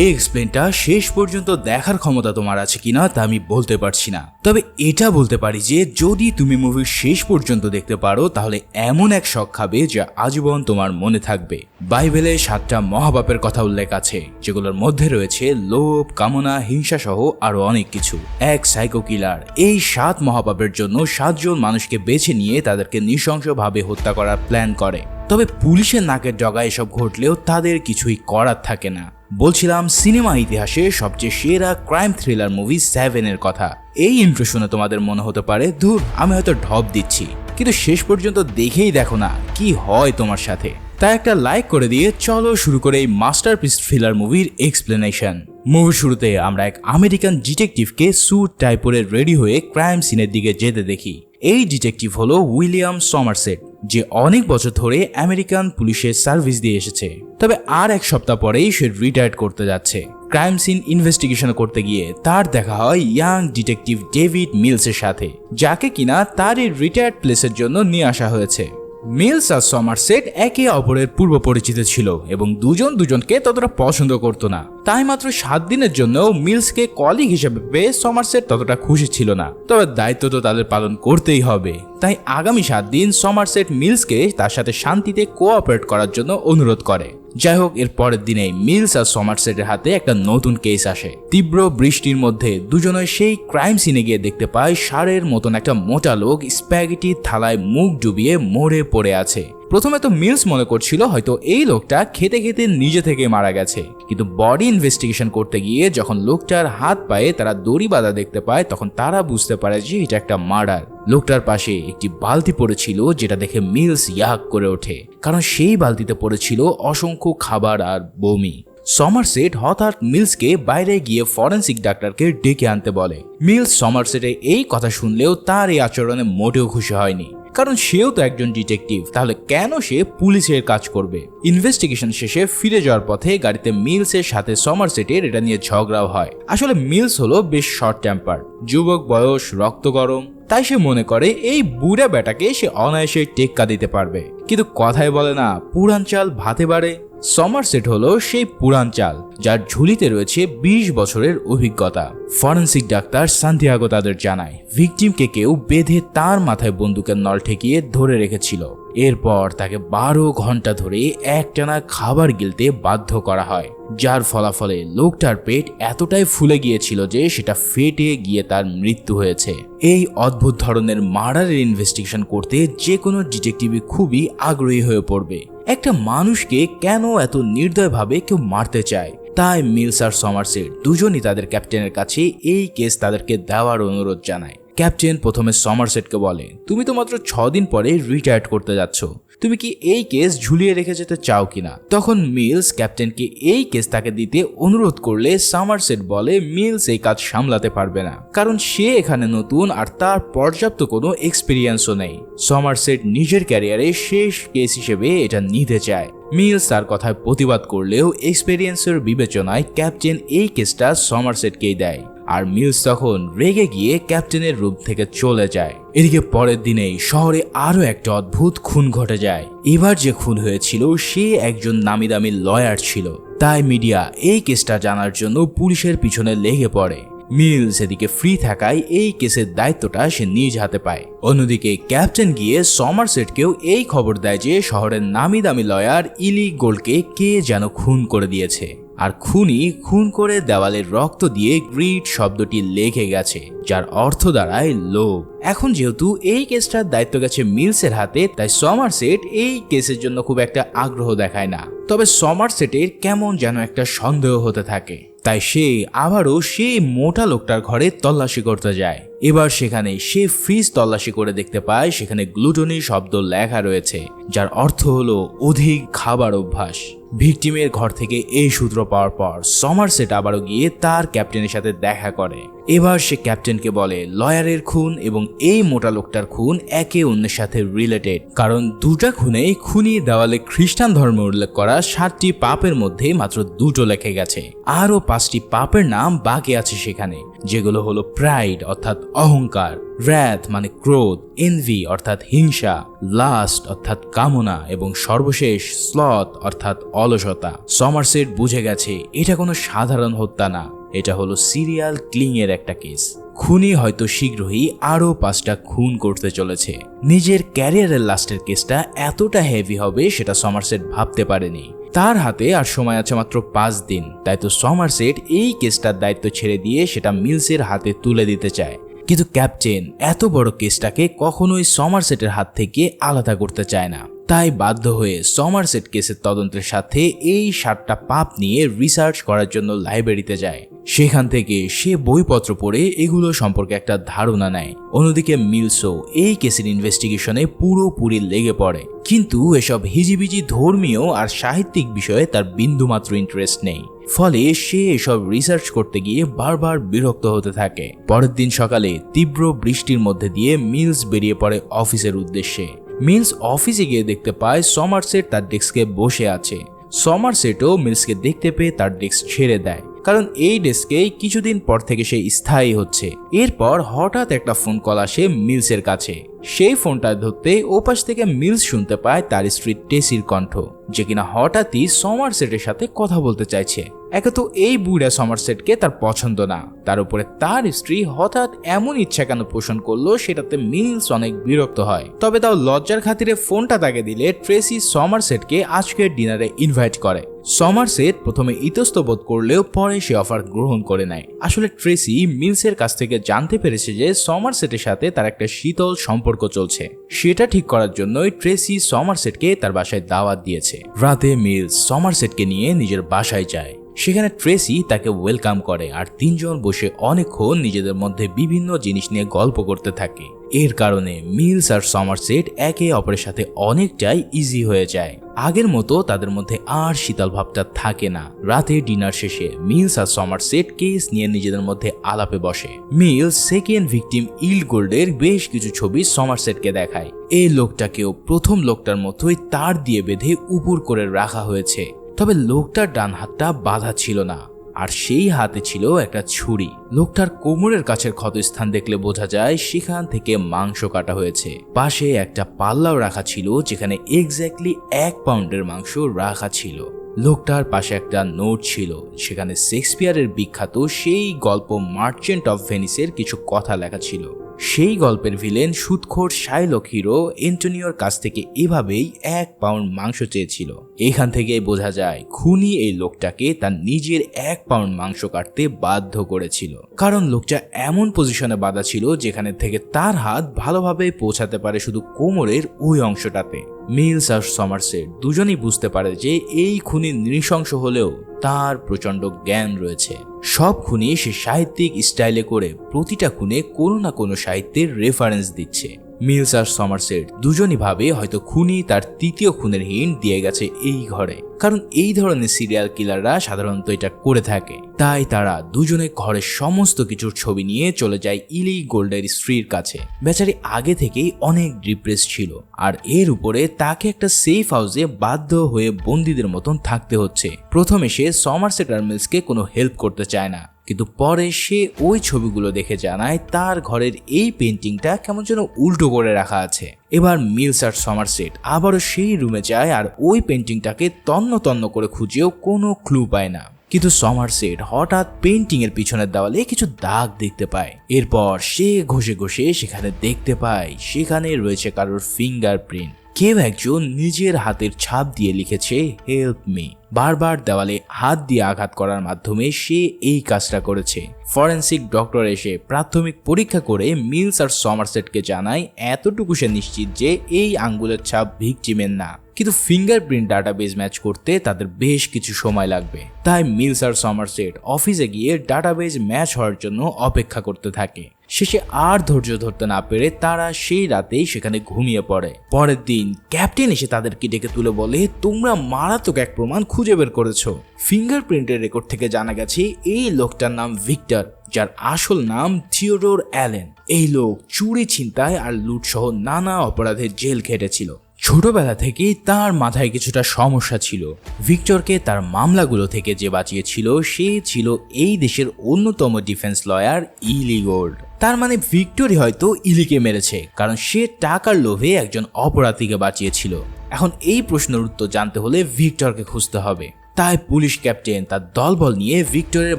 এই এক্সপ্লেনটা শেষ পর্যন্ত দেখার ক্ষমতা তোমার আছে কিনা তা আমি বলতে পারছি না। তবে এটা বলতে পারি যে, যদি তুমি মুভির শেষ পর্যন্ত দেখতে পারো, তাহলে এমন এক শখ খাবে যা আজীবন তোমার মনে থাকবে। বাইবেলে সাতটা মহাপাপের কথা উল্লেখ আছে, যেগুলোর মধ্যে রয়েছে লোভ, কামনা, হিংসা সহ আরও অনেক কিছু। এক সাইকো কিলার এই সাত মহাপাপের জন্য সাতজন মানুষকে বেছে নিয়ে তাদেরকে নৃশংসভাবে হত্যা করার প্ল্যান করে। তবে পুলিশের নাকের ডগা এসব ঘটলেও তাদের কিছুই করার থাকে না। বলছিলাম সিনেমা ইতিহাসে সবচেয়ে সেরা ক্রাইম থ্রিলার মুভি সেভেনের কথা। এই ইন্ট্রো শুনে তোমাদের মনে হতে পারে দূর আমি হয়তো ঢপ দিচ্ছি। কিন্তু শেষ পর্যন্ত দেখেই দেখো না, কি হয় তোমার সাথে। তাই একটা লাইক করে দিয়ে চলো শুরু করে এই মাস্টারপিস থ্রিলার মুভির এক্সপ্লেনেশন মুভির শুরুতে আমরা এক আমেরিকান ডিটেকটিভকে স্যুট টাই পরে রেডি হয়ে ক্রাইম সিনের দিকে যেতে দেখি। এই ডিটেকটিভ হলো উইলিয়াম সমারসেট যে অনেক বছর ধরে আমেরিকান পুলিশের সার্ভিস দিয়ে এসেছে। তবে আর এক সপ্তাহ পরেই সে রিটায়ার্ড করতে যাচ্ছে। ক্রাইম সিন ইনভেস্টিগেশন করতে গিয়ে তার দেখা হয় ইয়াং ডিটেকটিভ ডেভিড মিলসের সাথে, যাকে কিনা তার এই রিটায়ার্ড প্লেসের জন্য নিয়ে আসা হয়েছে। মিলস আর সমারসেট একে অপরের পূর্ব পরিচিত ছিল এবং দুজন দুজনকে ততটা পছন্দ করতো না। তাই মাত্র সাত দিনের জন্য মিলসকে কলিগ হিসেবে পেয়ে সমারসেট ততটা খুশি ছিল না। তবে দায়িত্ব তো তাদের পালন করতেই হবে। তাই আগামী সাত দিন সমারসেট মিলসকে তার সাথে শান্তিতে কোঅপারেট করার জন্য অনুরোধ করে। যাই হোক, এর পরের দিনে মিলস আর সমারসেটের হাতে একটা নতুন কেস আসে। তীব্র বৃষ্টির মধ্যে দুজনে সেই ক্রাইম সিনে গিয়ে দেখতে পায় সারের মতন একটা মোটা লোক স্প্যাগেটি থালায় মুখ ডুবিয়ে মরে পড়ে আছে। প্রথমে তো মিলস মনে করছিল হয়তো এই লোকটা খেতে খেতে নিজে থেকে মারা গেছে। কিন্তু বডি ইনভেস্টিগেশন করতে গিয়ে যখন লোকটার হাত পায়ে তারা দড়ি বাঁধা দেখতে পায়, তখন তারা বুঝতে পারে যে এটা একটা মার্ডার। লোকটার পাশে একটি বালতি পড়েছিল যেটা দেখে মিলস ইয়াক করে ওঠে। কারণ সেই বালতিতে পড়েছিল অসংখ্য খাবার আর বমি। সমারসেট হঠাৎ মিলসকে বাইরে গিয়ে ফরেন্সিক ডাক্তারকে ডেকে আনতে বলে। মিলস সমারসেটের এই কথা শুনলেও তার এই আচরণে মোটেও খুশি হয়নি। কারণ সেও তো একজন ডিটেকটিভ। তাহলে কেন সে পুলিশের কাজ করবে? ইনভেস্টিগেশন শেষে ফিরে যাওয়ার পথে গাড়িতে মিলসের সাথে সমার সেটের এটা নিয়ে ঝগড়াও হয়। আসলে মিলস হলো বেশ শর্ট টেম্পার যুবক বয়স, রক্ত গরম। তাই সে মনে করে এই বুড়া বেটাকে সে অনায়াসে টেক্কা দিতে পারবে। কিন্তু কথায় বলে না পুরাঞ্চাল চাল ভাতে বাড়ে। সমারসেট হলো সেই পুরান চাল, যার ঝুলিতে রয়েছে ২০ বছরের অভিজ্ঞতা। ফরেন্সিক ডাক্তার সান্তিয়াগো তাদের জানায় ভিকটিমকে কেউ বেঁধে তার মাথায় বন্দুকের নল ঠেকিয়ে ধরে রেখেছিল। এরপর তাকে বারো ঘণ্টা ধরে একটানা খাবার গিলতে বাধ্য করা হয়, যার ফলাফলে লোকটার পেট এতটাই ফুলে গিয়েছিল যে সেটা ফেটে গিয়ে তার মৃত্যু হয়েছে। এই অদ্ভুত ধরনের মার্ডারের ইনভেস্টিগেশন করতে যে কোনো ডিটেকটিভই খুবই আগ্রহী হয়ে পড়বে। একটা মানুষকে কেন এত নির্দয়ভাবে কেউ মারতে চায়? তাই মিলস আর সমারসেট দুজনই তাদের ক্যাপ্টেনের কাছে এই কেস তাদেরকে দেওয়ার অনুরোধ জানায়। ক্যাপ্টেন প্রথমে সমারসেটকে বলে, তুমি তো মাত্র ছ দিন পরে রিটায়ার্ড করতে যাচ্ছ। তুমি কি এই কেস ঝুলিয়ে রেখে যেতে চাও কিনা? তখন মিলস ক্যাপ্টেনকে এই কেস তাকে দিতে অনুরোধ করলে সামারসেট বলে, মিলস এই কাজ সামলাতে পারবে না। কারণ সে এখানে নতুন আর তার পর্যাপ্ত কোনো এক্সপিরিয়েন্সও নেই। সমারসেট নিজের ক্যারিয়ারে শেষ কেস হিসেবে এটা নিতে চায়। মিলস তার কথায় প্রতিবাদ করলেও এক্সপিরিয়েন্সের বিবেচনায় ক্যাপ্টেন এই কেসটা সমারসেটকেই দেয়। আর মিলস তখন রেগে গিয়ে ক্যাপ্টেনের রূপ থেকে চলে যায়। এদিকে পরের দিনেই শহরে আরও একটা অদ্ভুত খুন ঘটে যায়। এবার যে খুন হয়েছিল, সে একজন নামি দামি লয়ার ছিল। তাই মিডিয়া এই কেসটা জানার জন্য পুলিশের পিছনে লেগে পড়ে। মিলস এদিকে ফ্রি থাকায় এই কেসের দায়িত্বটা সে নিজ হাতে পায়। অন্যদিকে ক্যাপ্টেন গিয়ে সমারসেটকেও এই খবর দেয় যে শহরের নামি দামি লয়ার ইলি গোলকে কে যেন খুন করে দিয়েছে। আর খুনি খুন করে দেওয়ালে রক্ত দিয়ে গ্রিড শব্দটি লেখে গেছে, যার অর্থ দাঁড়ায় লোভ। এখন যেহেতু এই কেসটার দায়িত্ব গেছে মিলসের হাতে, তাই সমারসেট এই কেসের জন্য খুব একটা আগ্রহ দেখায় না। তবে সমারসেটের কেমন যেন একটা সন্দেহ হতে থাকে। তাই সে আবারও সেই মোটা লোকটার ঘরে তল্লাশি করতে যায়। এবার সেখানে সে ফ্রিজ তল্লাশি করে দেখতে পায়, সেখানে গ্লুটনি শব্দ লেখা রয়েছে, যার অর্থ হলো অধিক খাবার অভ্যাস। ভিকটিমের ঘর থেকে এই সূত্র পাওয়ার পর সমারসেট আবারও গিয়ে তার ক্যাপ্টেনের সাথে দেখা করে। এবার সে ক্যাপ্টেনকে বলে, লয়ারের খুন এবং এই মোটা লোকটার খুন একে অন্যের সাথে রিলেটেড কারণ দুটা খুনেই খুনি দেওয়ালে খ্রিস্টান ধর্ম উল্লেখ করা সাতটি পাপের মধ্যে মাত্র দুটো লেখে গেছে। আরও পাঁচটি পাপের নাম বাকি আছে সেখানে। যেগুলো হলো প্রাইড অর্থাৎ অহংকার র্যাথ মানে ক্রোধ এনভি অর্থাৎ হিংসা লাস্ট অর্থাৎ কামনা, এবং সর্বশেষ স্লথ অর্থাৎ অলসতা। সমারসেট বুঝে গেছে, এটা কোনো সাধারণ হত্যা না। এটা হলো সিরিয়াল ক্লিং এর একটা কেস খুনি হয়তো শীঘ্রই আরও পাঁচটা খুন করতে চলেছে। নিজের ক্যারিয়ারের লাস্টের কেসটা এতটা হেভি হবে, সেটা সমারসেট ভাবতে পারেনি। তার হাতে আর সময় আছে মাত্র পাঁচ দিন, তাই তো সমারসেট এই কেসটার দায়িত্ব ছেড়ে দিয়ে সেটা মিলসের হাতে তুলে দিতে চায়। কিন্তু ক্যাপ্টেন এত বড় কেসটাকে কখনোই সমারসেটের হাত থেকে আলাদা করতে চায় না। তাই বাধ্য হয়ে সমারসেট কেসের তদন্তের সাথে এই সাতটা পাপ নিয়ে রিসার্চ করার জন্য লাইব্রেরিতে যায়। সেখান থেকে সে বইপত্র পড়ে এগুলো সম্পর্কে একটা ধারণা নেয়। অন্যদিকে মিলসো এই কেসের ইনভেস্টিগেশনে পুরোপুরি লেগে পড়ে। কিন্তু এসব হিজিবিজি ধর্মীয় আর সাহিত্যিক বিষয়ে তার বিন্দুমাত্র ইন্টারেস্ট নেই। ফলে সে এসব রিসার্চ করতে গিয়ে বারবার বিরক্ত হতে থাকে। পরের দিন সকালে তীব্র বৃষ্টির মধ্যে দিয়ে মিলস বেরিয়ে পড়ে অফিসের উদ্দেশ্যে। মিলস অফিসে গিয়ে দেখতে পায় সমারসেট তার ডেস্কে বসে আছে। সমারসেটও মিলসকে দেখতে পেয়ে তার ডেস্ক ছেড়ে দেয়। কারণ এই ডেস্কে কিছুদিন পর থেকে সে স্থায়ী হচ্ছে। এরপর হঠাৎ একটা ফোন কল আসে মিলসের কাছে। সেই ফোনটা ধরতে ওপাশ থেকে মিলস শুনতে পায় তার স্ত্রী টেসির কণ্ঠ, যে কিনা হঠাৎই সমারসেটের সাথে কথা বলতে চাইছে। একে তো এই বুড়া সমারসেটকে তার পছন্দ না। তার উপরে তার স্ত্রী হঠাৎ এমন ইচ্ছা কেন পোষণ করল, সেটাতে মিলস অনেক বিরক্ত হয়। তবে তাও লজ্জার খাতিরে ফোনটা তাকে দিলে ট্রেসি সমারসেটকে আজকের ডিনারে ইনভাইট করে। সমারসেট প্রথমে ইতস্ত বোধ করলেও পরে সে অফার গ্রহণ করে নেয়। আসলে ট্রেসি মিলসের কাছ থেকে জানতে পেরেছে যে সমারসেটের সাথে তার একটা শীতল সম্পর্ক চলছে। সেটা ঠিক করার জন্যই ট্রেসি সমারসেটকে তার বাসায় দাওয়াত দিয়েছে। রাতে মিলস সমারসেটকে নিয়ে নিজের বাসায় যায়। সেখানে ট্রেসি তাকে ওয়েলকাম করে আর তিনজন বসে অনেকক্ষণ নিজেদের মধ্যে বিভিন্ন জিনিস নিয়ে গল্প করতে থাকে। এর কারণে মিলস আর সমারসেট একে অপরের সাথে অনেকটাই ইজি হয়ে যায়। আগের মতো তাদের মধ্যে আর শীতল ভাবটা থাকে না। রাতে ডিনার শেষে মিলস আর সমারসেট কেস নিয়ে নিজেদের মধ্যে আলাপে বসে। মিলস সেকেন্ড ভিকটিম ইল গোল্ডের বেশ কিছু ছবি সমারসেটকে দেখায়। এই লোকটাকেও প্রথম লোকটার মতোই তার দিয়ে বেঁধে উপর করে রাখা হয়েছে। তবে লোকটার ডান হাতটা বাঁধা ছিল না, আর সেই হাতে ছিল একটা ছুরি। লোকটার কোমরের কাছের ক্ষতস্থান দেখলে বোঝা যায় সেখান থেকে মাংস কাটা হয়েছে। পাশে একটা পাল্লাও রাখা ছিল, যেখানে এক্স্যাক্টলি এক পাউন্ডের মাংস রাখা ছিল। লোকটার পাশে একটা নোট ছিল, সেখানে শেক্সপিয়ারের বিখ্যাত সেই গল্প মার্চেন্ট অফ ভেনিসের কিছু কথা লেখা ছিল। সেই গল্পের ভিলেন সুৎখোর শাইলক হিরো এন্টোনিওর কাছ থেকে এভাবেই এক পাউন্ড মাংস চেয়েছিল। এখান থেকে বোঝা যায়, খুনি এই লোকটাকে তার নিজের এক পাউন্ড মাংস কাটতে বাধ্য করেছিল। কারণ লোকটা এমন পজিশনে বাঁধা ছিল যেখানে থেকে তার হাত ভালোভাবে পৌঁছাতে পারে শুধু কোমরের ওই অংশটাতে। মিলস আর সমারসেট দুজনেই বুঝতে পারে যে এই খুনি নৃশংস হলেও তার প্রচণ্ড জ্ঞান রয়েছে। সব খুনি সে সাহিত্যিক স্টাইলে করে প্রতিটা খুনে কোনো না কোনো সাহিত্যের রেফারেন্স দিচ্ছে। মিলস আর সমারসেট। দুজনই ভাবে হয়তো খুনি তার তৃতীয় খুনের হিন্ট দিয়ে গেছে এই ঘরে। কারণ এই ধরনের সিরিয়াল কিলাররা সাধারণত এটা করে থাকে। তাই তারা দুজনে ঘরের সমস্ত কিছুর ছবি নিয়ে চলে যায় ইলি গোল্ডের স্ত্রীর কাছে। বেচারি আগে থেকেই অনেক ডিপ্রেস ছিল। আর এর উপরে তাকে একটা সেফ হাউসে বাধ্য হয়ে বন্দীদের মতন থাকতে হচ্ছে। প্রথমে সে সমারসেট আর মিলসকে কোনো হেল্প করতে চায় না। কিন্তু পরে সে ওই ছবিগুলো দেখে জানায় তার ঘরের এই পেন্টিংটা কেমন যেন উল্টো করে রাখা আছে। এবার মিলস আর সমারসেট আবারও সেই রুমে যায় আর ওই পেন্টিংটাকে তন্ন তন্ন করে খুঁজেও কোনো ক্লু পায় না। কিন্তু সমারসেট হঠাৎ পেন্টিং এর পিছনের দেওয়ালে কিছু দাগ দেখতে পায়। এরপর সে ঘষে ঘষে সেখানে দেখতে পায়, সেখানে রয়েছে কারোর ফিঙ্গারপ্রিন্ট। কেউ একজন নিজের হাতের ছাপ দিয়ে লিখেছে হেল্প মি বারবার দেওয়ালে হাত দিয়ে আঘাত করার মাধ্যমে সে এই কাজটা করেছে। ফরেন্সিক ডক্টর এসে প্রাথমিক পরীক্ষা করে মিলস আর সমারসেটকে জানায়, এতটুকু সে নিশ্চিত যে এই আঙ্গুলের ছাপ ভিকটিমের না। কিন্তু ফিঙ্গারপ্রিন্ট ডাটাবেজ ম্যাচ করতে তাদের বেশ কিছু সময় লাগবে। তাই মিলস আর সমারসেট অফিসে গিয়ে ডাটাবেজ ম্যাচ হওয়ার জন্য অপেক্ষা করতে থাকে। শেষে আর ধৈর্য ধরতে না পেরে তারা সেই রাতেই সেখানে ঘুমিয়ে পড়ে। পরের দিন ক্যাপ্টেন এসে তাদেরকে ডেকে তুলে বলে, তোমরা মারাত্মক এক প্রমাণ খুঁজে বের করেছ। ফিঙ্গারপ্রিন্টের রেকর্ড থেকে জানা গেছে এই লোকটার নাম ভিক্টর, যার আসল নাম থিওডোর অ্যালেন। এই লোক চুরি, ছিনতাই আর লুট সহ নানা অপরাধের জেল খেটেছিল। ছোটবেলা থেকেই তার মাথায় কিছুটা সমস্যা ছিল। ভিক্টরকে তার মামলাগুলো থেকে যে বাঁচিয়েছিল, সে ছিল এই দেশের অন্যতম ডিফেন্স লয়ার ইলি গোল্ড তার মানে ভিক্টরি হয়তো ইলিকে মেরেছে, কারণ সে টাকার লোভে একজন অপরাধীকে বাঁচিয়েছিল। এখন এই প্রশ্নের উত্তর জানতে হলে ভিক্টরকে খুঁজতে হবে। তাই পুলিশ ক্যাপ্টেন তার দলবল নিয়ে ভিক্টরের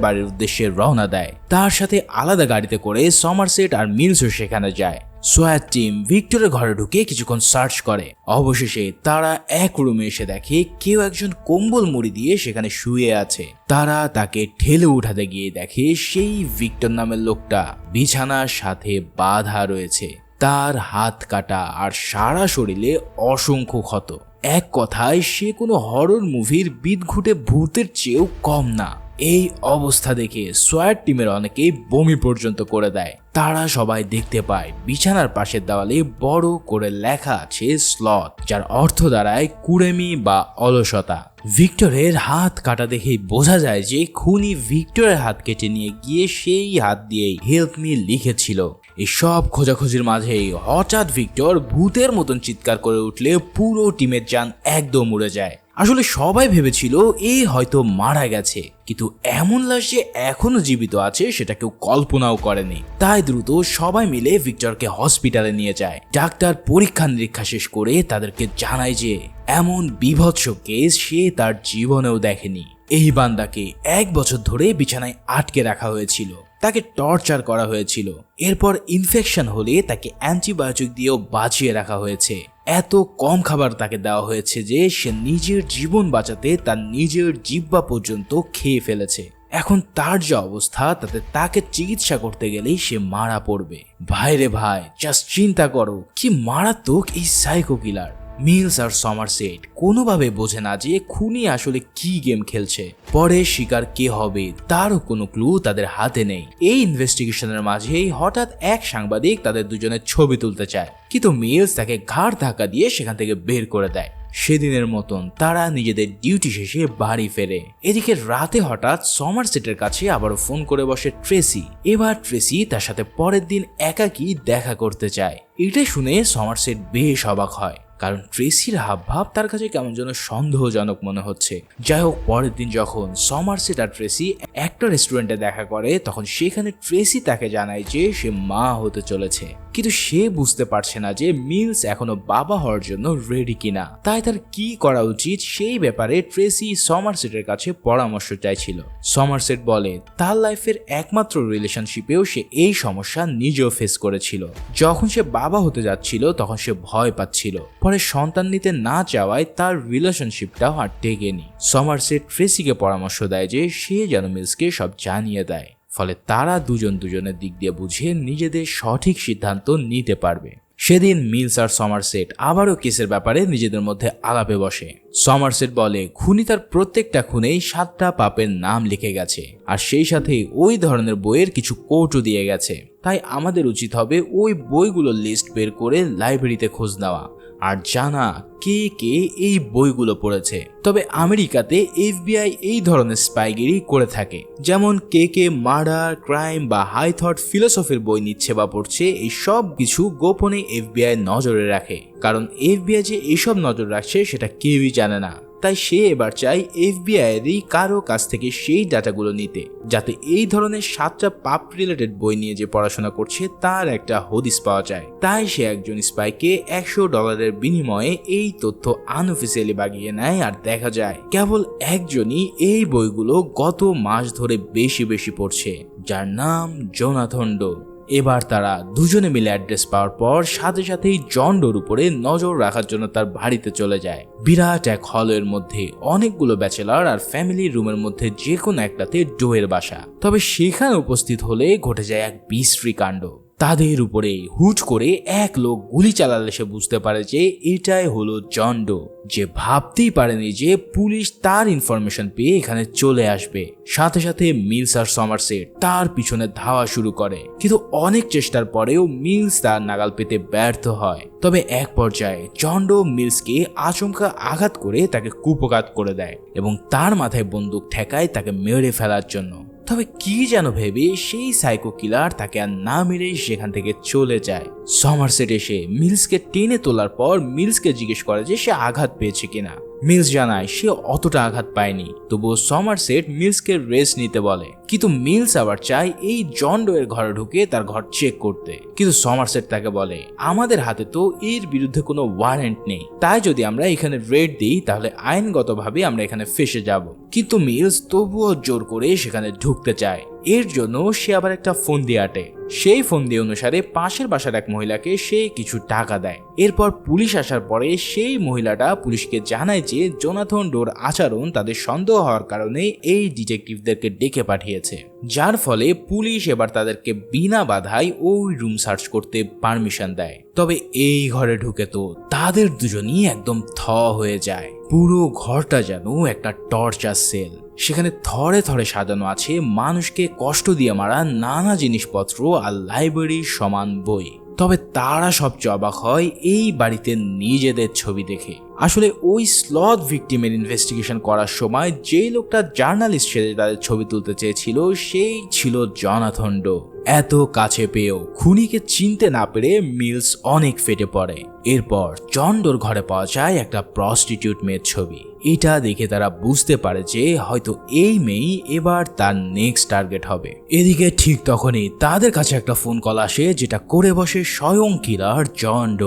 বাড়ির উদ্দেশ্যে রওনা দেয়। তার সাথে আলাদা গাড়িতে করে সমারসেট আর মিলসও সেখানে যায়। সোয়াট টিম ভিক্টরের ঘরে ঢুকে কিছুক্ষণ সার্চ করে। অবশেষে তারা এক রুমে এসে দেখে কেউ একজন কম্বল মুড়ি দিয়ে সেখানে শুয়ে আছে। তারা তাকে ঠেলে উঠাতে গিয়ে দেখে সেই ভিক্টর নামের লোকটা বিছানার সাথে বাধা রয়েছে। তার হাত কাটা আর সারা শরীরে অসংখ্য ক্ষত। এক কথায় সে কোনো হরর মুভির বিদঘুটে ভূতের চেয়েও কম না। এই অবস্থা দেখে সোয়ার টিমের অনেকেই বমি পর্যন্ত করে দেয়। তারা সবাই দেখতে পায়, বিছানার পাশের দেওয়ালে বড় করে লেখা আছে স্লথ, যার অর্থ দাঁড়ায় কুড়েমি বা অলসতা। ভিক্টরের হাত কাটা দেখেই বোঝা যায় যে খুনি ভিক্টরের হাত কেটে নিয়ে গিয়ে সেই হাত দিয়েই হেল্প মি লিখেছিল। এই সব খোঁজাখুঁজির মাঝেই হঠাৎ ভিক্টর ভূতের মতন চিৎকার করে উঠলে পুরো টিমের যান একদম উড়ে যায়। আসলে সবাই ভেবেছিল এ হয়তো মারা গেছে। কিন্তু এমন লাশ যে এখনও জীবিত আছে, সেটা কেউ কল্পনাও করেনি। তাই দ্রুত সবাই মিলে ভিক্টরকে হসপিটালে নিয়ে যায়। ডাক্তার পরীক্ষা নিরীক্ষা শেষ করে তাদেরকে জানায় যে, এমন বিভৎস কেস সে তার জীবনেও দেখেনি। এই বান্দাকে এক বছর ধরে বিছানায় আটকে রাখা হয়েছিল। তাকে টর্চার করা হয়েছিল। এরপর ইনফেকশন হলে তাকে অ্যান্টিবায়োটিক দিয়েও বাঁচিয়ে রাখা হয়েছে। এত কম খাবার তাকে দেওয়া হয়েছে যে সে নিজের জীবন বাঁচাতে তার নিজের জিব্বা পর্যন্ত খেয়ে ফেলেছে। এখন তার যে অবস্থা, তাতে তাকে চিকিৎসা করতে গেলেই সে মারা পড়বে। ভাই রে ভাই জাস্ট চিন্তা করো, কি মারাত্মক এই সাইকো কিলার মিলস আর সমারসেট কোনোভাবে বোঝে না যে খুনি আসলে কি গেম খেলছে। পরে শিকার কে হবে, তারও কোনো ক্লু তাদের হাতে নেই। এই ইনভেস্টিগেশনের মাঝেই হঠাৎ এক সাংবাদিক তাদের দুজনের ছবি তুলতে চায়। কিন্তু মিলস তাকে ঘাড় ধাক্কা দিয়ে সেখান থেকে বের করে দেয়। সেদিনের মতন তারা নিজেদের ডিউটি শেষে বাড়ি ফেরে। এদিকে রাতে হঠাৎ সমার সেটের কাছে আবারও ফোন করে বসে ট্রেসি। এবার ট্রেসি তার সাথে পরের দিন একাকি দেখা করতে চায়। এটা শুনে সমার সেট বেশ অবাক হয়। কারণ ট্রেসির হাবভাব তার কাছে কেমন যেন সন্দেহজনক মনে হচ্ছে। যাই হোক, পরের দিন যখন সমারসেট আর ট্রেসি একটা রেস্টুরেন্টে দেখা করে, তখন সেখানে ট্রেসি তাকে জানায় যে সে মা হতে চলেছে। কিন্তু সে বুঝতে পারছে না যে মিলস এখনও বাবা হওয়ার জন্য রেডি কিনা। তাই তার কি করা উচিত সেই ব্যাপারে ট্রেসি সমারসেটের কাছে পরামর্শ চাইছিল। সমারসেট বলে, তার লাইফের একমাত্র রিলেশনশিপেও সে এই সমস্যা নিজেও ফেস করেছিল। যখন সে বাবা হতে যাচ্ছিল, তখন সে ভয় পাচ্ছিল। পরে সন্তান নিতে না চাওয়ায় তার রিলেশনশিপটাও আর টেকেনি। সমারসেট ট্রেসিকে পরামর্শ দেয় যে সে যেন মিলসকে সব জানিয়ে দেয়। ফলে তারা দুজন দুজনের দিক দিয়ে বুঝিয়ে নিজেদের সঠিক সিদ্ধান্ত নিতে পারবে। সেদিন মিলস আর সমারসেট আবারও কেসের ব্যাপারে নিজেদের মধ্যে আলাপে বসে। সমারসেট বলে, খুনি তার প্রত্যেকটা খুনেই সাতটা পাপের নাম লিখে গেছে, আর সেই সাথে ওই ধরনের বইয়ের কিছু কোটও দিয়ে গেছে। তাই আমাদের উচিত হবে ওই বইগুলোর লিস্ট বের করে লাইব্রেরিতে খোঁজ নেওয়া। আর জানা কে কে এই বইগুলো পড়েছে। তবে আমেরিকাতে এফবিআই এই ধরনের স্পাইগিরি করে থাকে। যেমন কে কে মার্ডার, ক্রাইম বা হাই থট ফিলোসফির বই নিচ্ছে বা পড়ছে, এই সব কিছু গোপনে এফবিআই নজরে রাখে। কারণ এফবিআই যে এইসব নজর রাখছে, সেটা কেউই জানে না। তাই সে এবার চাই এফবিআইয়েরই কারও কাছ থেকে সেই ডাটাগুলো নিতে, যাতে এই ধরনের সাতটা পাপ রিলেটেড বই নিয়ে যে পড়াশোনা করছে তার একটা হদিস পাওয়া যায়। তাই সে একজন স্পাইকে একশো ডলারের বিনিময়ে এই তথ্য আনঅফিসিয়ালি বাগিয়ে নেয় আর দেখা যায় কেবল একজনই এই বইগুলো গত মাস ধরে বেশি বেশি পড়ছে, যার নাম জোনাথন্ডো এবার তারা দুজনে মিলে অ্যাড্রেস পাওয়ার পর সাথে সাথেই জন্ডোর উপরে নজর রাখার জন্য তার বাড়িতে চলে যায়। বিরাট এক হলের মধ্যে অনেকগুলো ব্যাচেলার আর ফ্যামিলি রুমের মধ্যে যে কোনো একটাতে ডোয়ের বাসা। তবে সেখানে উপস্থিত হলে ঘটে যায় এক বিশ্রী কাণ্ড। তাদের উপরে হুট করে এক লোক গুলি চালালে সে বুঝতে পারে যে এটাই হলো জন্ডো যে ভাবতেই পারেনি যে পুলিশ তার ইনফরমেশন পেয়ে এখানে চলে আসবে। সাথে সাথে মিলস আর সমারসেট তার পিছনে ধাওয়া শুরু করে। কিন্তু অনেক চেষ্টার পরেও মিলস তার নাগাল পেতে ব্যর্থ হয়। তবে এক পর্যায়ে জন্ডো মিলসকে আচমকা আঘাত করে তাকে কুপঘাত করে দেয় এবং তার মাথায় বন্দুক ঠেকায় তাকে মেরে ফেলার জন্য। তবে কি যেন ভেবে সেই সাইকো কিলার তাকে আর না মেরে সেখান থেকে চলে যায়। সমারসেট এসে মিলসকে টেনে তোলার পর মিলসকে জিজ্ঞেস করে যে সে আঘাত পেয়েছে কিনা। মিলস জানায়, সে অতটা আঘাত পায়নি। তবুও সমারসেট মিলসকে রেস্ট নিতে বলে। কিন্তু মিলস আবার চায় এই জন ডোয়ের ঘরে ঢুকে তার ঘর চেক করতে। কিন্তু সমারসেট তাকে বলে, আমাদের হাতে তো এর বিরুদ্ধে কোনো ওয়ারেন্ট নেই। তাই যদি আমরা এখানে রেড দিই, তাহলে আইনগতভাবে আমরা এখানে ফেসে যাব। কিন্তু মিলস তবুও জোর করে সেখানে ঢুকতে চায়। এর জন্য সে আবার একটা ফোন দিয়ে আটে। সেই ফোন দিয়ে অনুসারে পাশের বাসার এক মহিলাকে সে কিছু টাকা দেয়। এরপর পুলিশ আসার পরে সেই মহিলাটা পুলিশকে জানায় যে জোনাথন ডোর আচরণ তাদের সন্দেহ হওয়ার কারণে এই ডিটেকটিভদেরকে ডেকে পাঠিয়েছে। যার ফলে পুলিশ এবার তাদেরকে বিনা বাধায় ওই রুম সার্চ করতে পারমিশন দেয়। তবে এই ঘরে ঢুকে তো তাদের দুজনই একদম থ হয়ে যায়। পুরো ঘরটা যেন একটা টর্চার সেল। সেখানে থরে থরে সাজানো আছে মানুষকে কষ্ট দিয়ে মারা নানা জিনিসপত্র আর লাইব্রেরির সমান বই। তবে তারা সবচেয়ে অবাক হয় এই বাড়িতে নিজেদের ছবি দেখে। আসলে ওই স্লথ ভিকটিমের ইনভেস্টিগেশন করার সময় যেই লোকটা জার্নালিস্ট ছেড়ে তাদের ছবি তুলতে চেয়েছিল, সেই ছিল জনাথন ডো। এত কাছে পেয়েও খুনিকে চিনতে না পেরে মিলস অনেক ফেটে পড়ে। এরপর চন্ডোর ঘরে পাওয়া যায় একটা প্রস্টিটিউট মেয়ের ছবি। এটা দেখে তারা বুঝতে পারে যে হয়তো এই মেয়েই এবার তার নেক্সট টার্গেট হবে। এদিকে ঠিক তখনই তাদের কাছে একটা ফোন কল আসে যেটা করে বসে স্বয়ং কিলার জন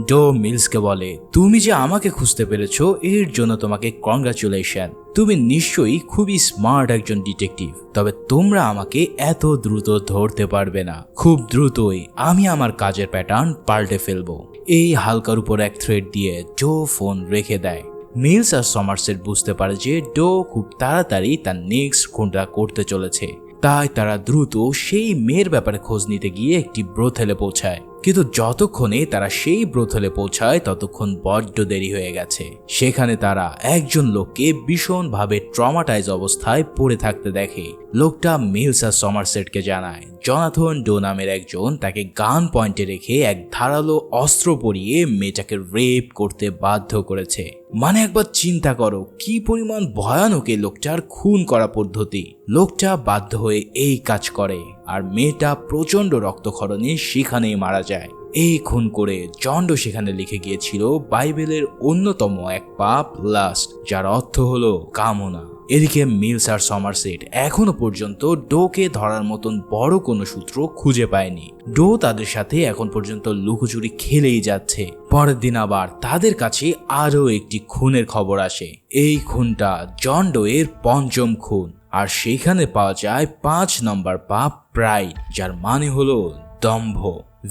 ডো মিলসকে বলে, তুমি যে আমাকে খুঁজতে পেরেছ, এর জন্য তোমাকে কংগ্রাচুলেশন তুমি নিশ্চয়ই খুবই স্মার্ট একজন ডিটেকটিভ তবে তোমরা আমাকে এত দ্রুত ধরতে পারবে না। খুব দ্রুতই আমি আমার কাজের প্যাটার্ন পাল্টে ফেলব। এই হালকার উপর এক থ্রেড দিয়ে ডো ফোন রেখে দেয়। মিলস আর সমারসেট বুঝতে পারে যে ডো খুব তাড়াতাড়ি তার নেক্সট খুনটা করতে চলেছে। তাই তারা দ্রুত সেই মেয়ের ব্যাপারে খোঁজ নিতে গিয়ে একটি ব্রোথেলে পৌঁছায়। কিন্তু যতক্ষণে তারা সেই ব্রোথলে পৌঁছায়, ততক্ষণ বড্ড দেরি হয়ে গেছে। সেখানে তারা একজন লোককে ভীষণভাবে ট্রমাটাইজ অবস্থায় পড়ে থাকতে দেখে। লোকটা মিলস সমারসেটকে জানায়, জনাথন ডো নামের একজন তাকে গান পয়েন্টে রেখে এক ধারালো অস্ত্র পরিয়ে মেয়েটাকে রেপ করতে বাধ্য করেছে। মানে একবার চিন্তা করো, কি পরিমাণ ভয়ানক লোকটার খুন করা পদ্ধতি। লোকটা বাধ্য হয়ে এই কাজ করে। আর মেয়েটা প্রচণ্ড রক্তক্ষরণে সেখানেই মারা যায়। এই খুন করে চন্ড সেখানে লিখে গিয়েছিল বাইবেলের অন্যতম এক পাপ লাস্ট, যার অর্থ হলো কামনা। এদিকে মিলস আর সমারসেট এখনও পর্যন্ত ডোকে ধরার মতন বড় কোনো সূত্র খুঁজে পায়নি। ডো তাদের সাথে এখন পর্যন্ত লুকোচুরি খেলেই যাচ্ছে। পরের দিন আবার তাদের কাছে আরও একটি খুনের খবর আসে। এই খুনটা জন ডোয়ের পঞ্চম খুন, আর সেখানে পাওয়া যায় পাঁচ নম্বর পাপ প্রাইড যার মানে হলো দম্ভ।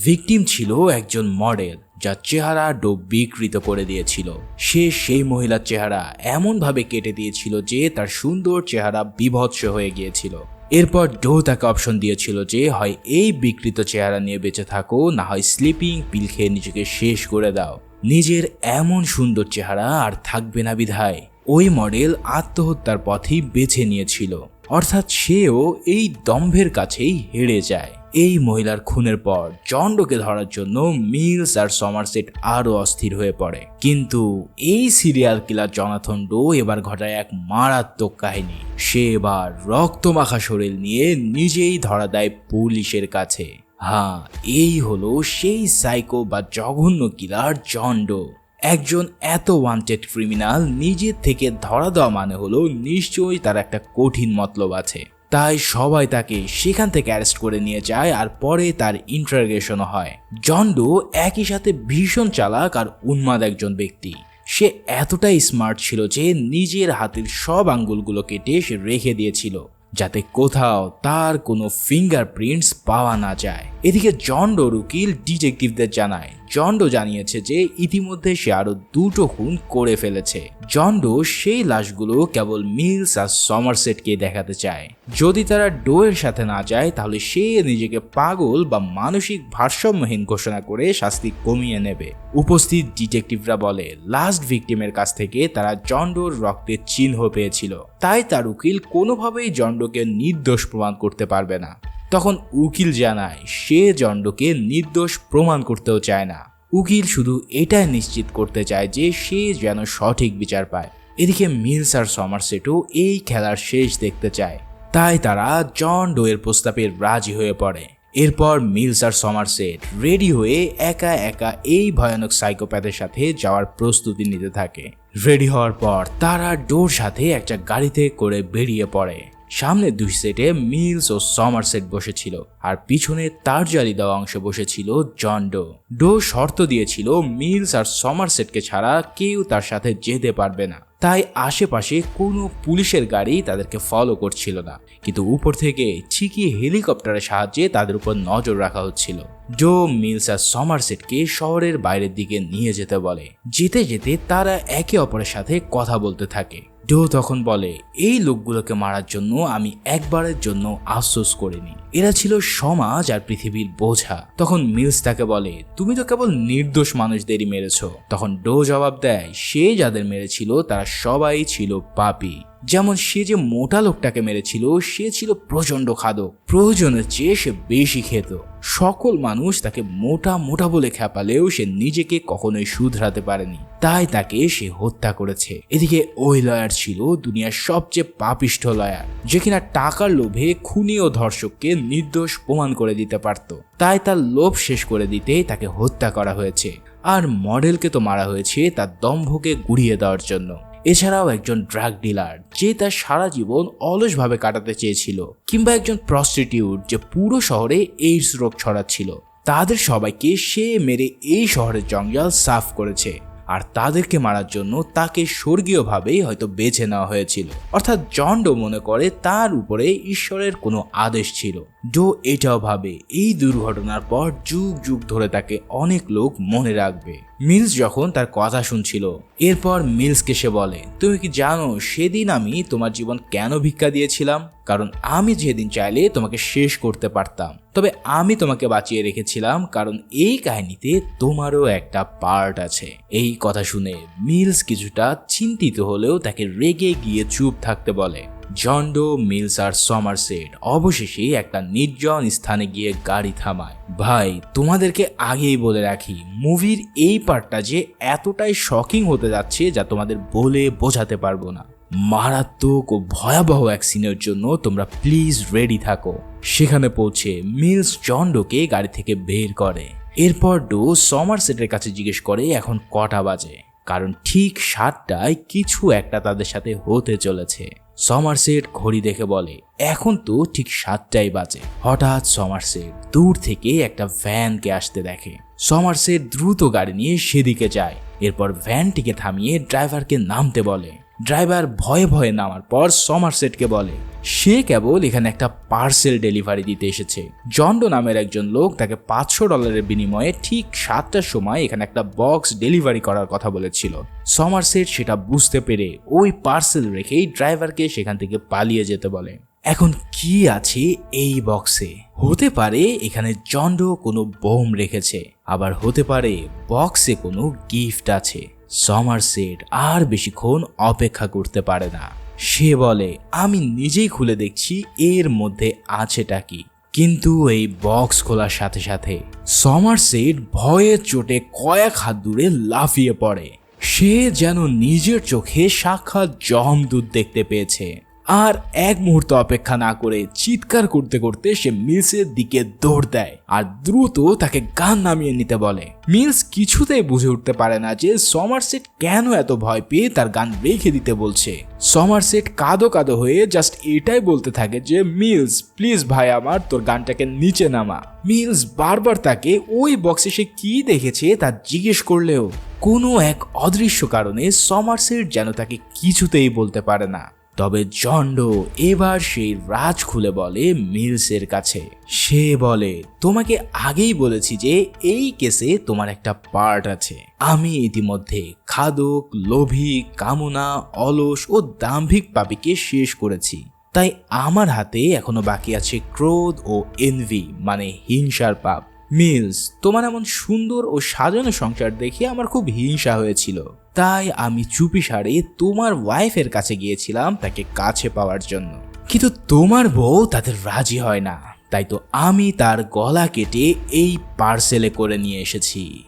ভিকটিম ছিল একজন মডেল যার চেহারা ডো বিকৃত করে দিয়েছিল। সে সেই মহিলার চেহারা এমনভাবে কেটে দিয়েছিল যে তার সুন্দর চেহারা বিভৎস হয়ে গিয়েছিল। এরপর ডো তাকে অপশন দিয়েছিল যে, হয় এই বিকৃত চেহারা নিয়ে বেঁচে থাকো, না হয় স্লিপিং পিল খেয়ে নিজেকে শেষ করে দাও। নিজের এমন সুন্দর চেহারা আর থাকবে না বিধায়। ওই মডেল আত্মহত্যার পথেই বেছে নিয়েছিল। অর্থাৎ সেও এই দম্ভের কাছেই হেরে যায়। এই মহিলার খুনের পর চন্ডকে ধরার জন্য মিলস আর সমারসেট আরও অস্থির হয়ে পড়ে। কিন্তু এই সিরিয়াল কিলার জনাথন ডো এবার ঘটায় এক মারাত্মক কাহিনী। সে এবার রক্তমাখা শরীর নিয়ে নিজেই ধরা দেয় পুলিশের কাছে। হ্যাঁ এই হলো সেই সাইকো বা জঘন্য কিলার জন্ডো একজন এত ওয়ান্টেড ক্রিমিনাল নিজের থেকে ধরা দেওয়া মানে হলো নিশ্চয়ই তার একটা কঠিন মতলব আছে। তাই সবাই তাকে সেখান থেকে অ্যারেস্ট করে নিয়ে যায় আর পরে তার ইন্টারগেশনও হয়। জন্ডো একই সাথে ভীষণ চালাক আর উন্মাদ একজন ব্যক্তি। সে এতটাই স্মার্ট ছিল যে নিজের হাতের সব আঙ্গুলগুলো কেটে সে রেখে দিয়েছিল, যাতে কোথাও তার কোনো ফিঙ্গারপ্রিন্টস পাওয়া না যায়। এদিকে জন্ডো উকিল ডিটেকটিভদের জানায় জন্ডো জানিয়েছে যে ইতিমধ্যে সে আরও দুটো খুন করে ফেলেছে। জন্ডো সেই লাশগুলো কেবল মিলস আর সমারসেটকে দেখাতে চায়। যদি তারা ডোয়ের সাথে না যায়, তাহলে সে নিজেকে পাগল বা মানসিক ভারসাম্যহীন ঘোষণা করে শাস্তি কমিয়ে নেবে। উপস্থিত ডিটেকটিভরা বলে, লাস্ট ভিকটিমের কাছ থেকে তারা জন্ডোর রক্তের চিহ্ন পেয়েছিল। তাই তার উকিল কোনোভাবেই জন্ডোকে নির্দোষ প্রমাণ করতে পারবে না। তখন উকিল জানায়, সে জন্ডকে নির্দোষ প্রমাণ করতেও চায় না। উকিল শুধু এটাই নিশ্চিত করতে চায় যে সে যেন সঠিক বিচার পায়। এদিকে মিলস আর সমারসেটও এই খেলার শেষ দেখতে চায়। তাই তারা জন ডোয়ের প্রস্তাবে রাজি হয়ে পড়ে। এরপর মিলস আর সমারসেট রেডি হয়ে একা একা এই ভয়ানক সাইকোপ্যাথের সাথে যাওয়ার প্রস্তুতি নিতে থাকে। রেডি হওয়ার পর তারা ডোর সাথে একটা গাড়িতে করে বেরিয়ে পড়ে। সামনে দুই সেটে মিলস ও সমারসেট বসেছিল, আর পিছনে তার জালি দেওয়া অংশে বসেছিল জন ডো। ডো শর্ত দিয়েছিল মিলস আর সমার সমারসেটকে ছাড়া কেউ তার সাথে যেতে পারবে না। তাই আশেপাশে কোনো পুলিশের গাড়ি তাদেরকে ফলো করছিল না। কিন্তু উপর থেকে ঠিকই হেলিকপ্টারের সাহায্যে তাদের উপর নজর রাখা হচ্ছিল। জো মিলস আর সমারসেটকে শহরের বাইরের দিকে নিয়ে যেতে বলে। যেতে যেতে তারা একে অপরের সাথে কথা বলতে থাকে। ডো তখন বলে, এই লোকগুলোকে মারার জন্য আমি একবারের জন্য আফসোস করিনি। এরা ছিল সমাজ আর পৃথিবীর বোঝা। তখন মিলস তাকে বলে, তুমি তো কেবল নির্দোষ মানুষদেরই মেরেছ। তখন ডো জবাব দেয়, সে যাদের মেরেছিল তারা সবাই ছিল পাপী। যেমন সে যে মোটা লোকটাকে মেরেছিল, সে ছিল প্রচণ্ড খাদক। প্রয়োজনের চেয়ে সে বেশি খেত। সকল মানুষ তাকে মোটা মোটা বলে খেপালেও সে নিজেকে কখনোই শুধরাতে পারেনি। তাই তাকে সে হত্যা করেছে। এদিকে ওই লয়ার ছিল দুনিয়ার সবচেয়ে পাপিষ্ঠ লয়ার যে কিনা টাকার লোভে খুনি ও ধর্ষককে নির্দোষ প্রমাণ করে দিতে পারত। তাই তার লোভ শেষ করে দিতেই তাকে হত্যা করা হয়েছে। আর মডেলকে তো মারা হয়েছে তার দম্ভকে গুড়িয়ে দেওয়ার জন্য। এছাড়াও একজন ড্রাগ ডিলার যে তার সারা জীবন অলসভাবে কাটাতে চেয়েছিল, কিংবা একজন প্রস্টিটিউট যে পুরো শহরে এইডস রোগ ছড়াচ্ছিল, তাদের সবাইকে সে মেরে এই শহরের জঞ্জাল সাফ করেছে। আর তাদেরকে মারার জন্য তাকে স্বর্গীয়ভাবেই হয়তো বেছে নেওয়া হয়েছিল। অর্থাৎ জন ডো মনে করে তার উপরে ঈশ্বরের কোনো আদেশ ছিল। ডো এটাও ভাবে, এই দুর্ঘটনার পর যুগ যুগ ধরে তাকে অনেক লোক মনে রাখবে। মিলস যখন তার কথা শুনছিল, এরপর মিলসকে সে বলে, তুমি কি জানো, সেদিন আমি তোমার জীবন কেন ভিক্ষা দিয়েছিলাম? কারণ আমি যেদিন চাইলে তোমাকে শেষ করতে পারতাম। তবে আমি তোমাকে বাঁচিয়ে রেখেছিলাম, কারণ এই কাহিনীতে তোমারও একটা পার্ট আছে। এই কথা শুনে মিলস কিছুটা চিন্তিত হলেও তাকে রেগে গিয়ে চুপ থাকতে বলে। জন্ডো মিলস আর সমারসেট অবশেষে একটা নির্জন স্থানে গিয়ে গাড়ি থামায়। ভাই, তোমাদেরকে আগেই বলে রাখি, মুভির এই পার্টটা যে এতটাই শকিং হতে যাচ্ছে যা তোমাদের বলে বোঝাতে পারব না। মারাত্মক ও ভয়াবহ এক সিনের জন্য তোমরা প্লিজ রেডি থাকো। সেখানে পৌঁছে মিলস জন্ডোকে গাড়ি থেকে বের করে। এরপর ডো সমারসেটের কাছে জিজ্ঞেস করে, এখন কটা বাজে? কারণ ঠিক সাতটায় কিছু একটা তাদের সাথে হতে চলেছে। সমারসেট ঘড়ি দেখে বলে, এখন তো ঠিক সাতটাই বাজে। হঠাৎ সমারসেট দূর থেকে একটা ভ্যানকে আসতে দেখে। সমারসেট দ্রুত গাড়ি নিয়ে সেদিকে যায়। এরপর ভ্যানটিকে থামিয়ে ড্রাইভারকে নামতে বলে। ড্রাইভার ভয়ে ভয়ে নামার পর সমারসেটকে বলে, সে কেবল এখানে একটা পার্সেল ডেলিভারি দিতে এসেছে। জন্ডো নামের একজন লোক তাকে পাঁচশো ডলারের বিনিময়ে ঠিক সাতটার সময় এখানে একটা বক্স ডেলিভারি করার কথা বলেছিল। সমারসেট সেটা বুঝতে পেরে ওই পার্সেল রেখেই ড্রাইভারকে সেখান থেকে পালিয়ে যেতে বলে। এখন কি আছে এই বক্সে? হতে পারে এখানে জন্ডো কোনো বোম রেখেছে, আবার হতে পারে বক্সে কোনো গিফট আছে। সমারসেট আর বেশিক্ষণ অপেক্ষা করতে পারে না। সে বলে, আমি নিজেই খুলে দেখছি এর মধ্যে আছেটা কি। কিন্তু এই বক্স খোলার সাথে সাথে সমারসেট ভয়ে চোটে কয়েক হাত দূরে লাফিয়ে পড়ে। সে যেন নিজের চোখে সাক্ষাৎ জমদূত দেখতে পেয়েছে। আর এক মুহূর্ত অপেক্ষা না করে চিৎকার করতে করতে সে মিলসের দিকে দৌড় দেয় আর দ্রুত তাকে গান নামিয়ে নিতে বলে। মিলস কিছুতেই বুঝে উঠতে পারে না যে সমারসেট কেন এত ভয় পেয়ে তার গান রেখে দিতে বলছে। সমারসেট কাদো কাদো হয়ে জাস্ট এটাই বলতে থাকে যে, মিলস, প্লিজ ভাই আমার, তোর গানটাকে নিচে নামা। মিলস বারবার তাকে ওই বক্সে সে কি দেখেছে তা জিজ্ঞেস করলেও কোনো এক অদৃশ্য কারণে সমারসেট যেন তাকে কিছুতেই বলতে পারে না। তবে জন্ড এবার সেই রাজ খুলে বলে মিলসের কাছে। সে বলে, তোমাকে আগেই বলেছি যে এই কেসে তোমার একটা পার্ট আছে। আমি ইতিমধ্যে খাদক, লোভী, কামনা, অলস ও দাম্ভিক পাপিকে শেষ করেছি। তাই আমার হাতে এখনও বাকি আছে ক্রোধ ও এনভি মানে হিংসার পাপ। মিলস, তোমার এমন সুন্দর ও সাজানো সংসার দেখে আমার খুব হিংসা হয়েছিল। তাই আমি চুপি সারে তোমার ওয়াইফের কাছে গিয়েছিলাম তাকে কাছে পাওয়ার জন্য। কিন্তু তোমার বউ তাদের রাজি হয় না। তাই তো আমি তার গলা কেটে এই পার্সেলে করে নিয়ে এসেছি।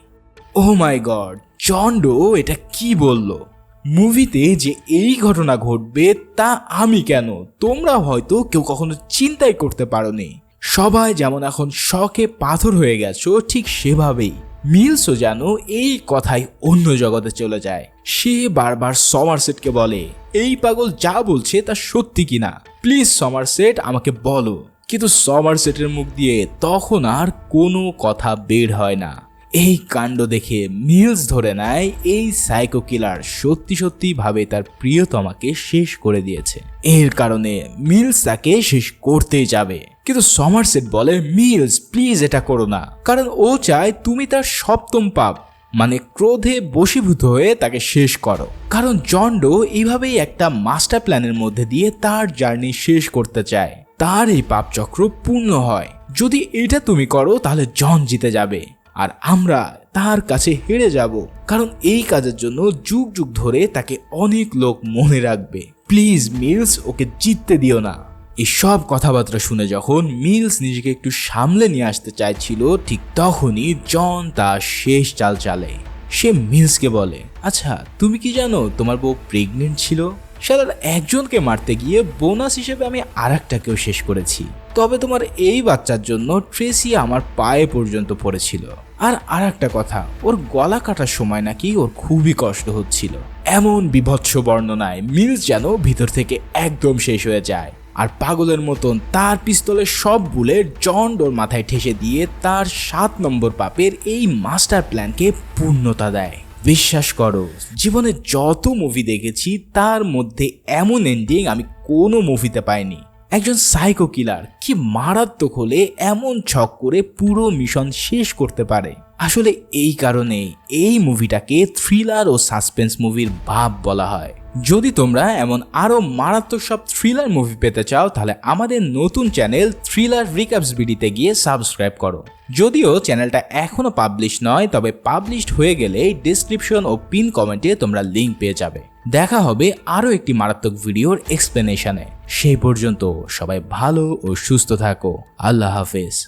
ও মাই গড চন্ড এটা কি বলল? মুভিতে যে এই ঘটনা ঘটবে তা আমি কেন? তোমরা হয়তো কেউ কখনো চিন্তাই করতে পারোনি। সবাই যেমন এখন শখে পাথর হয়ে গেছো, ঠিক সেভাবেই। মিলসও যেন এই কথাই অন্য জগতে চলে যায়। সে বারবার সমারসেটকে বলে, এই পাগল যা বলছে তা সত্যি কিনা প্লিজ সমারসেট আমাকে বলো। কিন্তু সমারসেটের মুখ দিয়ে তখন আর কোনো কথা বের হয় না। এই কাণ্ড দেখে মিলস ধরে নেয়, এই সাইকো কিলার সত্যি সত্যি ভাবে তার প্রিয়তমাকে শেষ করে দিয়েছে। এর কারণে মিলস তাকে শেষ করতেই যাবে। কিন্তু সমারসেট বলে মিলস প্লিজ এটা করো না। কারণ ও চায় তুমি তার সপ্তম পাপ মানে ক্রোধে বশীভূত হয়ে তাকে শেষ করো। কারণ জন্ডো এইভাবেই একটা মাস্টার প্ল্যানের মধ্যে দিয়ে তার জার্নি শেষ করতে চায়। তার এই পাপচক্র পূর্ণ হয়। যদি এটা তুমি করো, তাহলে জন জিতে যাবে। আর আমরা তার কাছে হেরে যাব। কারণ এই কাজের জন্য যুগ যুগ ধরে তাকে অনেক লোক মনে রাখবে। প্লিজ মিলস ওকে জিততে দিও না। এই সব কথাবার্তা শুনে যখন মিলস নিজেকে একটু সামলে নিয়ে আসতে চাইছিল, ঠিক তখনই জন তার শেষ চাল চালে। সে মিলসকে বলে আচ্ছা তুমি কি জানো তোমার বউ প্রেগনেন্ট ছিল? সাদার একজনকে মারতে গিয়ে বোনাস হিসেবে আমি আর একটাকেও শেষ করেছি। তবে তোমার এই বাচ্চার জন্য ট্রেসি আমার পায়ে পর্যন্ত পড়েছিল। আর আর একটা কথা, ওর গলা কাটার সময় নাকি ওর খুবই কষ্ট হচ্ছিল। এমন বিভৎস বর্ণনায় মিলস যেন ভিতর থেকে একদম শেষ হয়ে যায়। আর পাগলের মতন তার পিস্তলের সব বুলেট জন ডোর মাথায় ঠেসে দিয়ে তার সাত নম্বর পাপের এই মাস্টার প্ল্যানকে পূর্ণতা দেয়। বিশ্বাস করো, জীবনে যত মুভি দেখেছি, তার মধ্যে এমন এন্ডিং আমি কোনো মুভিতে পাইনি। একজন সাইকো কিলার কি মারাত্মক হলে এমন ছক করে পুরো মিশন শেষ করতে পারে? আসলে এই কারণে এই মুভিটাকে থ্রিলার ও সাসপেন্স মুভির ভাব বলা হয়। যদি তোমরা এমন আরও মারাত্মক সব থ্রিলার মুভি পেতে চাও, তাহলে আমাদের নতুন চ্যানেল থ্রিলার রিক্যাপস বিডিতে গিয়ে সাবস্ক্রাইব করো। যদিও চ্যানেলটা এখনও পাবলিশ নয়, তবে পাবলিশড হয়ে গেলে ডিসক্রিপশন ও পিন কমেন্টে তোমরা লিঙ্ক পেয়ে যাবে। দেখা হবে আরও একটি মারাত্মক ভিডিওর এক্সপ্লেনেশনে সেই পর্যন্ত সবাই ভালো ও সুস্থ থাকো। আল্লাহ হাফেজ।